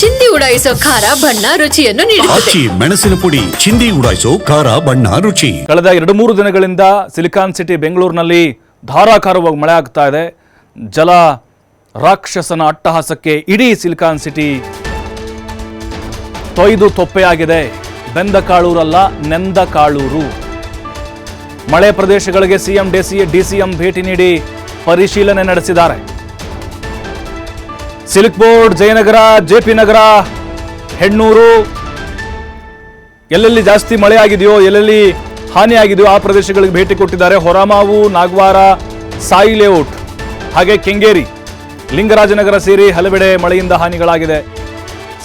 ಚಿಂದಿ ಉಡಾಯಿಸೋ ಖಾರ ಬಣ್ಣ ರುಚಿಯನ್ನು ನೀಡುತ್ತದೆ. ಆಚಿ ಮೆಣಸಿನ ಪುಡಿ ಚಿಂದಿ ಉಡಾಯಿಸೋ ಖಾರ ಬಣ್ಣ ರುಚಿ. ಕಳೆದ ಎರಡು ಮೂರು ದಿನಗಳಿಂದ ಸಿಲಿಕಾನ್ ಸಿಟಿ ಬೆಂಗಳೂರಿನಲ್ಲಿ ಧಾರಾಕಾರವಾಗಿ ಮಳೆ ಆಗ್ತಾ ಇದೆ. ಜಲ ರಾಕ್ಷಸನ ಅಟ್ಟಹಾಸಕ್ಕೆ ಇಡೀ ಸಿಲಿಕಾನ್ ಸಿಟಿ ತೊಯ್ದು ತೊಪ್ಪೆಯಾಗಿದೆ. ಬೆಂದ ಕಾಳೂರಲ್ಲ ನೆಂದ ಕಾಳೂರು. ಮಳೆ ಪ್ರದೇಶಗಳಿಗೆ ಸಿಎಂ ಡಿಸಿ ಡಿಸಿಎಂ ಭೇಟಿ ನೀಡಿ ಪರಿಶೀಲನೆ ನಡೆಸಿದ್ದಾರೆ. Silk Board, Jayanagar, J P Nagar, Hennur. ಎಲ್ಲೆಲ್ಲಿ ಜಾಸ್ತಿ ಮಳೆ ಆಗಿದೆಯೋ ಎಲ್ಲೆಲ್ಲಿ ಹಾನಿ ಆಗಿದೆಯೋ ಆ ಪ್ರದೇಶಗಳಿಗೆ ಭೇಟಿ ಕೊಟ್ಟಿದ್ದಾರೆ ಹೊರಮಾವು, ನಾಗವಾರ, ಸಾಯಿ ಲೇಔಟ್, ಹಾಗೆ ಕೆಂಗೇರಿ. ಲಿಂಗರಾಜನಗರ ಸೇರಿ ಹಲವೆಡೆ ಮಳೆಯಿಂದ ಹಾನಿಗಳಾಗಿದೆ.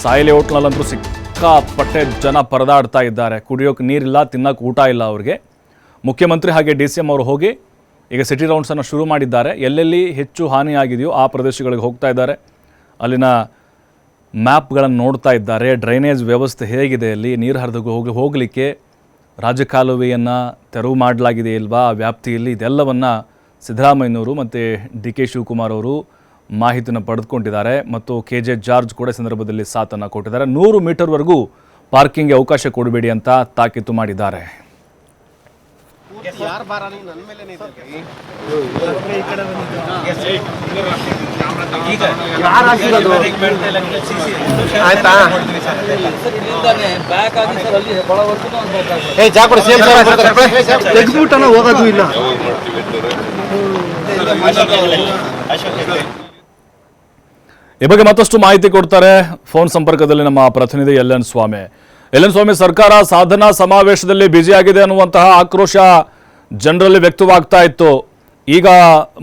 ಸಾಯಿ ಲೇಔಟ್ನಲ್ಲಂತೂ ಸಿಕ್ಕಾಪಟ್ಟೆ ಜನ ಪರದಾಡ್ತಾ ಇದ್ದಾರೆ. ಕುಡಿಯೋಕೆ ನೀರಿಲ್ಲ, ತಿನ್ನೋಕೆ ಊಟ ಇಲ್ಲ ಅವ್ರಿಗೆ. ಮುಖ್ಯಮಂತ್ರಿ ಹಾಗೆ ಡಿ ಸಿ ಎಂ ಅವರು ಹೋಗಿ ಈಗ ಸಿಟಿ ರೌಂಡ್ಸನ್ನು ಶುರು ಮಾಡಿದ್ದಾರೆ. ಎಲ್ಲೆಲ್ಲಿ ಹೆಚ್ಚು ಹಾನಿಯಾಗಿದೆಯೋ ಆ ಪ್ರದೇಶಗಳಿಗೆ ಹೋಗ್ತಾ ಇದ್ದಾರೆ. ಅಲ್ಲಿನ ಮ್ಯಾಪ್ಗಳನ್ನು ನೋಡ್ತಾ ಇದ್ದಾರೆ. ಡ್ರೈನೇಜ್ ವ್ಯವಸ್ಥೆ ಹೇಗಿದೆ ಅಲ್ಲಿ? ನೀರು ಹರಿದು ಹೋಗಿ, ಹೋಗಲಿಕ್ಕೆ ರಾಜಕಾಲುವೆಯನ್ನು ತೆರವು ಮಾಡಲಾಗಿದೆ ಇಲ್ವಾ? ಆ ವ್ಯಾಪ್ತಿಯಲ್ಲಿ ಇದೆಲ್ಲವನ್ನು ಸಿದ್ದರಾಮಯ್ಯನವರು ಮತ್ತು ಡಿ ಕೆ ಶಿವಕುಮಾರ್ ಅವರು ಮಾಹಿತಿಯನ್ನು ಪಡೆದುಕೊಂಡಿದ್ದಾರೆ. ಮತ್ತು ಕೆ ಜೆ ಜಾರ್ಜ್ ಕೂಡ ಸಂದರ್ಭದಲ್ಲಿ ಸಾಥನ್ನು ಕೊಟ್ಟಿದ್ದಾರೆ. ನೂರು ಮೀಟರ್ವರೆಗೂ ಪಾರ್ಕಿಂಗ್ಗೆ ಅವಕಾಶ ಕೊಡಬೇಡಿ ಅಂತ ತಾಕೀತು ಮಾಡಿದ್ದಾರೆ. ಏ ತೆಗೆದ್ಬಿಟ್ಟನ ಹೋಗೋದು ಇಲ್ಲ. ಈ ಬಗ್ಗೆ ಮತ್ತಷ್ಟು ಮಾಹಿತಿ ಕೊಡ್ತಾರೆ. ಫೋನ್ ಸಂಪರ್ಕದಲ್ಲಿ ನಮ್ಮ ಪ್ರತಿನಿಧಿ L N Swamy. L N Swamy, ಸರ್ಕಾರ ಸಾಧನಾ ಸಮಾವೇಶದಲ್ಲಿ ಬ್ಯುಸಿಯಾಗಿದೆ ಅನ್ನುವಂತಹ ಆಕ್ರೋಶ ಜನರಲ್ಲಿ ವ್ಯಕ್ತವಾಗ್ತಾ ಇತ್ತು. ಈಗ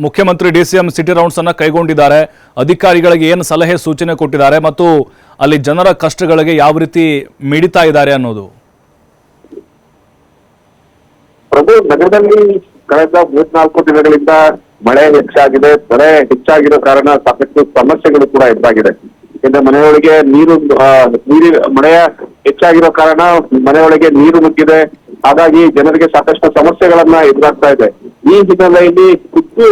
ಮುಖ್ಯಮಂತ್ರಿ D C M city rounds ಅನ್ನ ಕೈಗೊಂಡಿದ್ದಾರೆ. ಅಧಿಕಾರಿಗಳಿಗೆ ಏನು ಸಲಹೆ, ಸೂಚನೆ ಕೊಟ್ಟಿದ್ದಾರೆ ಮತ್ತು ಅಲ್ಲಿ ಜನರ ಕಷ್ಟಗಳಿಗೆ ಯಾವ ರೀತಿ ಮಿಡಿತಾ ಇದ್ದಾರೆ ಅನ್ನೋದು? ಪ್ರಭು ನಗರದಲ್ಲಿ ಕಳೆದ ಮೂರ್ನಾಲ್ಕು ದಿನಗಳಿಂದ ಮಳೆ ಹೆಚ್ಚಾಗಿದೆ. ಮಳೆ ಹೆಚ್ಚಾಗಿರೋ ಕಾರಣ ಸಾಕಷ್ಟು ಸಮಸ್ಯೆಗಳು ಕೂಡ ಎದುರಾಗಿದೆ. ಮನೆಯೊಳಗೆ ನೀರು ಮಳೆ ನೀರಿ ಮಳೆಯ ಹೆಚ್ಚಾಗಿರೋ ಕಾರಣ ಮನೆಯೊಳಗೆ ನೀರು ನುಗ್ಗಿದೆ ಹಾಗಾಗಿ ಜನರಿಗೆ ಸಾಕಷ್ಟು ಸಮಸ್ಯೆಗಳನ್ನ ಎದುರಾಗ್ತಾ ಇದೆ. ಈ ಹಿನ್ನೆಲೆಯಲ್ಲಿ ಖುದ್ದು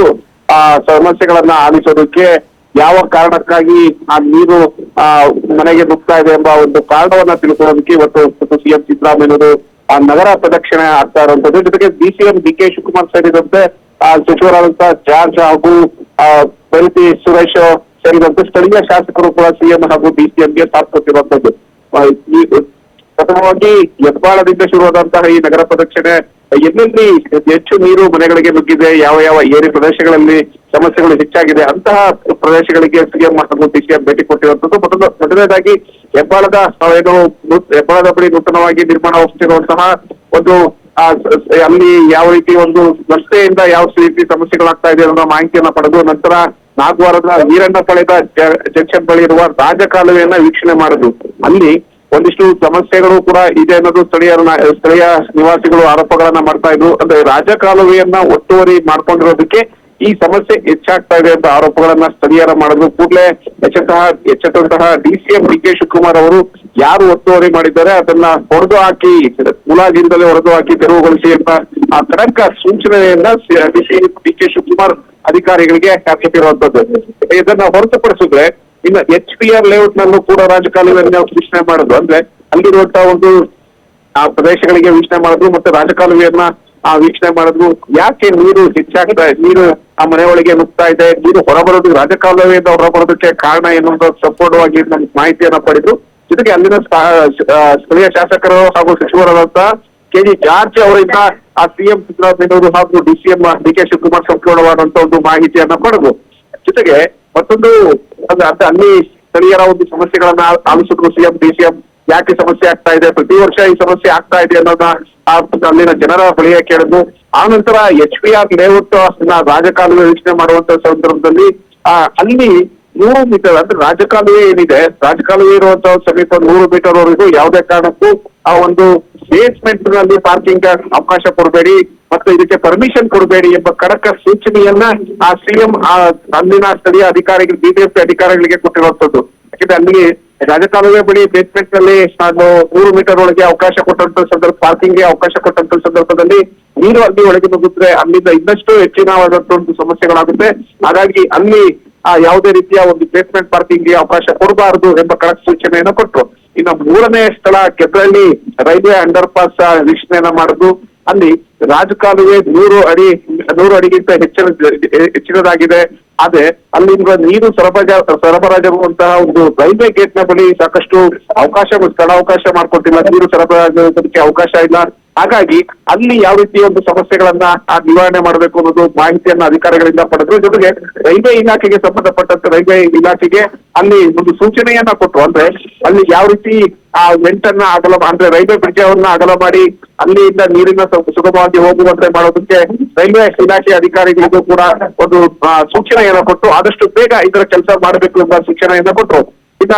ಆ ಸಮಸ್ಯೆಗಳನ್ನ ಆಲಿಸೋದಕ್ಕೆ ಯಾವ ಕಾರಣಕ್ಕಾಗಿ ಆ ನೀರು ಆ ಮನೆಗೆ ನುಗ್ತಾ ಇದೆ ಎಂಬ ಒಂದು ಕಾರಣವನ್ನ ತಿಳ್ಕೊಳ್ಳೋದಕ್ಕೆ ಇವತ್ತು ಸಿಎಂ ಸಿದ್ದರಾಮಯ್ಯನವರು ಆ ನಗರ ಪ್ರದಕ್ಷಿಣೆ ಆಗ್ತಾ ಇರುವಂತದ್ದು. ಜೊತೆಗೆ ಡಿಸಿಎಂ ಡಿ ಕೆ ಶಿವಕುಮಾರ್ ಸೇರಿದಂತೆ ಆ ಸಚಿವರಾದಂತ ಜಾರ್ಜ್ ಹಾಗೂ ಆ ಪರಿತಿ ಸುರೇಶ್ ಸೇರಿದಂತೆ ಸ್ಥಳೀಯ ಶಾಸಕರು ಕೂಡ ಸಿಎಂ ಹಾಗೂ ಡಿಸಿಎಂಗೆ ಸಾಥ್ ಕೊಟ್ಟಿರುವಂತದ್ದು. ಆ, ಪ್ರಥಮವಾಗಿ ಯತ್ಪಾಳದಿಂದ ಶುರುವಾದಂತಹ ಈ ನಗರ ಪ್ರದಕ್ಷಿಣೆ ಎಲ್ಲೆಲ್ಲಿ ಹೆಚ್ಚು ನೀರು ಮನೆಗಳಿಗೆ ನುಗ್ಗಿದೆ, ಯಾವ ಯಾವ ಏರಿ ಪ್ರದೇಶಗಳಲ್ಲಿ ಸಮಸ್ಯೆಗಳು ಹೆಚ್ಚಾಗಿದೆ, ಅಂತಹ ಪ್ರದೇಶಗಳಿಗೆ ಸಿಎಂ ಹಾಗೂ ಡಿಸಿಎಂ ಭೇಟಿ ಕೊಟ್ಟಿರುವಂತದ್ದು ಮೊದಲು, ಮೊದಲನೇದಾಗಿ ಹೆಬ್ಬಾಳದ ಏನು ಹೆಬ್ಬಾಳದ ಬಳಿ ನೂತನವಾಗಿ ನಿರ್ಮಾಣವಾಗುತ್ತಿರುವಂತಹ ಒಂದು ಅಲ್ಲಿ ಯಾವ ರೀತಿ ಒಂದು ರಸ್ತೆಯಿಂದ ಯಾವ ರೀತಿ ಸಮಸ್ಯೆಗಳಾಗ್ತಾ ಇದೆ ಅನ್ನೋ ಮಾಹಿತಿಯನ್ನ ಪಡೆದು ನಂತರ ನಾಗವಾರದ ವೀರಣ್ಣ ಪಳೆದ ಜಂಕ್ಷನ್ ಬಳಿ ಇರುವ ರಾಜಕಾಲುವೆಯನ್ನ ವೀಕ್ಷಣೆ ಮಾಡುದು ಅಲ್ಲಿ ಒಂದಿಷ್ಟು ಸಮಸ್ಯೆಗಳು ಕೂಡ ಇದೆ ಅನ್ನೋದು ಸ್ಥಳೀಯರನ್ನ ಸ್ಥಳೀಯ ನಿವಾಸಿಗಳು ಆರೋಪಗಳನ್ನ ಮಾಡ್ತಾ ಇದ್ರು. ಅಂದ್ರೆ ರಾಜಕಾಲುವೆಯನ್ನ ಒತ್ತುವರಿ ಮಾಡ್ಕೊಂಡಿರೋದಕ್ಕೆ ಈ ಸಮಸ್ಯೆ ಹೆಚ್ಚಾಗ್ತಾ ಇದೆ ಅಂತ ಆರೋಪಗಳನ್ನ ಸ್ಥಳೀಯರ ಮಾಡಿದ್ರು. ಕೂಡಲೇ ಎಚ್ಚೆತ್ತ ಎಚ್ಚೆತ್ತಂತಹ ಎಂ ಡಿ ಕೆ ಶಿವಕುಮಾರ್ ಅವರು ಯಾರು ಒತ್ತುವರಿ ಮಾಡಿದ್ದಾರೆ, ಅದನ್ನ ಹೊಡೆದು ಹಾಕಿ ಮುಲಾಜಿಂದಲೇ ಹೊಡೆದು ಹಾಕಿ ತೆರವುಗೊಳಿಸಿ ಅಂತ ಆ ಖಡಕ್ ಸೂಚನೆಯನ್ನ ಡಿ ಕೆ ಶಿವಕುಮಾರ್ ಅಧಿಕಾರಿಗಳಿಗೆ ಕೊಟ್ಟಿರುವಂತದ್ದು ಇದನ್ನ ಹೊರತುಪಡಿಸಿದ್ರೆ ಇನ್ನು ಎಚ್ ಪಿ ಆರ್ ಲೇಔಟ್ ನಲ್ಲೂ ಕೂಡ ರಾಜಕಾಲುವೆಯನ್ನು ವೀಕ್ಷಣೆ ಮಾಡುದು. ಅಂದ್ರೆ ಅಲ್ಲಿರುವಂತಹ ಒಂದು, ಆ, ಪ್ರದೇಶಗಳಿಗೆ ವೀಕ್ಷಣೆ ಮಾಡಿದ್ರು ಮತ್ತೆ ರಾಜಕಾಲುವೆಯನ್ನ, ಆ, ವೀಕ್ಷಣೆ ಮಾಡಿದ್ರು ಯಾಕೆ ನೀರು ಹೆಚ್ಚಾಗ್ತಾ, ನೀರು ಆ ಮನೆ ಒಳಗೆ ನುಗ್ತಾ ಇದೆ? ನೀರು ಹೊರಬರೋದು ರಾಜಕಾಲುವೆಯಿಂದ ಹೊರಬರೋದಕ್ಕೆ ಕಾರಣ ಎನ್ನುವುದು ಸಂಪೂರ್ಣವಾಗಿ ನಮ್ಗೆ ಮಾಹಿತಿಯನ್ನ ಪಡೆದು, ಜೊತೆಗೆ ಅಲ್ಲಿನ ಸ್ಥಳೀಯ ಶಾಸಕರು ಹಾಗೂ ಸಚಿವರಾದಂತಹ ಕೆ ಜಿ ಜಾರ್ಜ್ ಅವರಿಂದ ಆ ಸಿಎಂ ಸಿದ್ದರಾಮಯ್ಯವರು ಹಾಗೂ ಡಿಸಿಎಂ ಡಿ ಕೆ ಶಿವಕುಮಾರ್ ಸಂಪೂರ್ಣವಾದಂತಹ ಒಂದು ಮಾಹಿತಿಯನ್ನ ಪಡೆದು ಜೊತೆಗೆ ಮತ್ತೊಂದು, ಅಂದ್ರೆ ಅದ- ಅಲ್ಲಿ ಸ್ಥಳೀಯರ ಒಂದು ಸಮಸ್ಯೆಗಳನ್ನ ಆಲಿಸಿದ್ರು ಸಿಎಂ ಡಿಸಿಎಂ ಯಾಕೆ ಸಮಸ್ಯೆ ಆಗ್ತಾ ಇದೆ, ಪ್ರತಿ ವರ್ಷ ಈ ಸಮಸ್ಯೆ ಆಗ್ತಾ ಇದೆ ಅನ್ನೋದನ್ನ ಆ ಅಲ್ಲಿನ ಜನರ ಬಳಿಯ ಕೇಳಿದ್ರು ಆ ನಂತರ ಎಚ್ ಪಿ ಆರ್ ಲೇಔಟ್ ರಾಜಕಾಲುವೆ ವೀಕ್ಷಣೆ ಮಾಡುವಂತ ಸಂದರ್ಭದಲ್ಲಿ, ಆ, ಅಲ್ಲಿ ನೂರು ಮೀಟರ್, ಅಂದ್ರೆ ರಾಜಕಾಲುವೆ ಏನಿದೆ, ರಾಜಕಾಲುವೆ ಇರುವಂತ ಸಮೀಪ ನೂರು ಮೀಟರ್ ವರೆಗೂ ಯಾವುದೇ ಕಾರಣಕ್ಕೂ ಆ ಒಂದು ಬೇಸ್ಮೆಂಟ್ನಲ್ಲಿ ಪಾರ್ಕಿಂಗ್ ಅವಕಾಶ ಕೊಡಬೇಡಿ ಮತ್ತು ಇದಕ್ಕೆ ಪರ್ಮಿಷನ್ ಕೊಡಬೇಡಿ ಎಂಬ ಕಡಕ ಸೂಚನೆಯನ್ನ ಆ ಸಿಎಂ, ಆ ಅಲ್ಲಿನ ಸ್ಥಳೀಯ ಅಧಿಕಾರಿಗಳು ಬಿಜೆಪಿ ಅಧಿಕಾರಿಗಳಿಗೆ ಕೊಟ್ಟಿರುವಂತದ್ದು ಯಾಕಂದ್ರೆ ಅಲ್ಲಿ ರಾಜಕಾಲುವೆ ಬಳಿ ಬೇಸ್ಮೆಂಟ್ನಲ್ಲಿ ನಾನು ನೂರು ಮೀಟರ್ ಒಳಗೆ ಅವಕಾಶ ಕೊಟ್ಟಂತ ಸಂದರ್ಭ ಪಾರ್ಕಿಂಗ್ಗೆ ಅವಕಾಶ ಕೊಟ್ಟಂತ ಸಂದರ್ಭದಲ್ಲಿ ನೀರು ಅಲ್ಲಿ ಒಳಗೆ ನುಗ್ಗಿದ್ರೆ ಅಲ್ಲಿಂದ ಇನ್ನಷ್ಟು ಹೆಚ್ಚಿನವಾದಂತ ಒಂದು ಸಮಸ್ಯೆಗಳಾಗುತ್ತೆ. ಹಾಗಾಗಿ ಅಲ್ಲಿ ಯಾವುದೇ ರೀತಿಯ ಒಂದು ಬೇಸ್ಮೆಂಟ್ ಪಾರ್ಕಿಂಗ್ಗೆ ಅವಕಾಶ ಕೊಡಬಾರದು ಎಂಬ ಕಡಕ್ ಸೂಚನೆಯನ್ನು ಕೊಟ್ಟರು. ಇನ್ನು ಮೂರನೇ ಸ್ಥಳ ಕೆಬ್ರಳ್ಳಿ, ರೈಲ್ವೆ ಅಂಡರ್ ಪಾಸ್ ವೀಕ್ಷಣೆಯನ್ನ ಮಾಡುದು. ಅಲ್ಲಿ ರಾಜಕಾಲುವೆ ನೂರು ಅಡಿ, ನೂರು ಅಡಿಗಿಂತ ಹೆಚ್ಚಿನ, ಹೆಚ್ಚಿನದಾಗಿದೆ. ಆದ್ರೆ ಅಲ್ಲಿಂದ ನೀರು ಸರಬರಾಜ ಸರಬರಾಜಾಗುವಂತಹ ಒಂದು ರೈಲ್ವೆ ಗೇಟ್ನ ಬಳಿ ಸಾಕಷ್ಟು ಅವಕಾಶ ಸ್ಥಳಾವಕಾಶ ಮಾಡ್ಕೊಟ್ಟಿಲ್ಲ ನೀರು ಸರಬರಾಜಾಗೋದಕ್ಕೆ ಅವಕಾಶ ಇಲ್ಲ. ಹಾಗಾಗಿ ಅಲ್ಲಿ ಯಾವ ರೀತಿಯ ಒಂದು ಸಮಸ್ಯೆಗಳನ್ನ ಆ ನಿವಾರಣೆ ಮಾಡಬೇಕು ಅನ್ನೋದು ಮಾಹಿತಿಯನ್ನ ಅಧಿಕಾರಿಗಳಿಂದ ಪಡೆದ್ರು. ಜೊತೆಗೆ ರೈಲ್ವೆ ಇಲಾಖೆಗೆ ಸಂಬಂಧಪಟ್ಟಂತೆ ರೈಲ್ವೆ ಇಲಾಖೆಗೆ ಅಲ್ಲಿ ಒಂದು ಸೂಚನೆಯನ್ನ ಕೊಟ್ಟರು ಅಂದ್ರೆ ಅಲ್ಲಿ ಯಾವ ರೀತಿ ಆ ವೆಂಟನ್ನ ಅಗಲ ಅಂದ್ರೆ ರೈಲ್ವೆ ಬ್ರಿಡ್ಜ್ ಅವನ್ನ ಅಗಲ ಮಾಡಿ ಅಲ್ಲಿಂದ ನೀರಿನ ಸುಗಮವಾಗಿ ಹೋಗುವಂತೆ ಮಾಡೋದಕ್ಕೆ ರೈಲ್ವೆ ಇಲಾಖೆ ಅಧಿಕಾರಿಗಳಿಗೂ ಕೂಡ ಒಂದು ಆ, ಸೂಚನೆಯನ್ನ ಕೊಟ್ಟು ಆದಷ್ಟು ಬೇಗ ಇದರ ಕೆಲಸ ಮಾಡಬೇಕು ಎಂಬ ಸೂಚನೆಯನ್ನ ಕೊಟ್ಟರು ಈಗ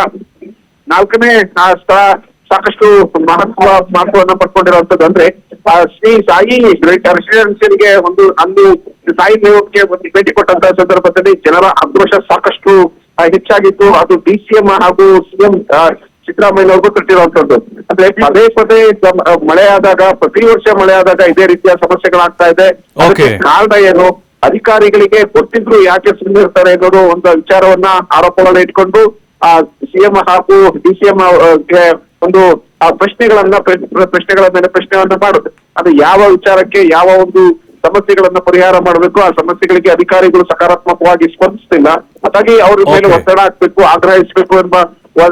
ನಾಲ್ಕನೇ ಸ್ಥಳ ಸಾಕಷ್ಟು ಮಹತ್ವ ಮಹತ್ವವನ್ನು ಪಡ್ಕೊಂಡಿರುವಂತದ್ದು ಅಂದ್ರೆ ಶ್ರೀ ಸಾಯಿ ರೆಸಿಡೆನ್ಸಿಯಲ್ಗೆ ಒಂದು ಅಂದು ಸಾಯಿ ಲೇಔಟ್ಗೆ ಒಂದು ಭೇಟಿ ಕೊಟ್ಟಂತ ಸಂದರ್ಭದಲ್ಲಿ ಜನರ ಆಕ್ರೋಶ ಸಾಕಷ್ಟು ಹೆಚ್ಚಾಗಿತ್ತು. ಅದು ಡಿ ಸಿ ಎಂ ಹಾಗೂ ಸಿಎಂ ಸಿದ್ದರಾಮಯ್ಯ ಅವ್ರಿಗೂ ಕೊಟ್ಟಿರುವಂತದ್ದು. ಅಂದ್ರೆ ಪದೇ ಪದೇ ಮಳೆ ಆದಾಗ ಪ್ರತಿ ವರ್ಷ ಮಳೆ ಆದಾಗ ಇದೇ ರೀತಿಯ ಸಮಸ್ಯೆಗಳಾಗ್ತಾ ಇದೆ. ಕಾರಣ ಏನು? ಅಧಿಕಾರಿಗಳಿಗೆ ಗೊತ್ತಿದ್ರು ಯಾಕೆ ಸುಮ್ಮನೆ ಇರ್ತಾರೆ ಅನ್ನೋದು ಒಂದು ವಿಚಾರವನ್ನ ಆರೋಪಗಳನ್ನ ಇಟ್ಕೊಂಡು ಆ ಸಿಎಂ ಹಾಗೂ ಡಿ ಸಿ ಎಂ ಗೆ ಒಂದು ಆ ಪ್ರಶ್ನೆಗಳನ್ನ ಪ್ರ- ಪ್ರಶ್ನೆಗಳ ಮೇಲೆ ಪ್ರಶ್ನೆಗಳನ್ನ ಮಾಡುತ್ತೆ ಅದು ಯಾವ ವಿಚಾರಕ್ಕೆ ಯಾವ ಒಂದು ಸಮಸ್ಯೆಗಳನ್ನ ಪರಿಹಾರ ಮಾಡಬೇಕು ಆ ಸಮಸ್ಯೆಗಳಿಗೆ ಅಧಿಕಾರಿಗಳು ಸಕಾರಾತ್ಮಕವಾಗಿ ಸ್ಪಂದಿಸ್ತಿಲ್ಲ. ಹಾಗಾಗಿ ಅವ್ರ ಮೇಲೆ ಒತ್ತಡ ಹಾಕ್ಬೇಕು ಆಗ್ರಹಿಸಬೇಕು ಎಂಬ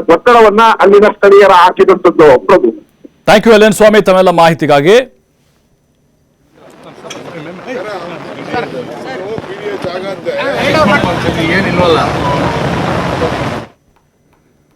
ಒತ್ತಡವನ್ನ ಅಲ್ಲಿನ ಸ್ಥಳೀಯರ ಹಾಕಿದಂತದ್ದು Prabhu thank you L Swamy ತಮ್ಮೆಲ್ಲ ಮಾಹಿತಿಗಾಗಿ. ಏನಿಲ್ವಲ್ಲ.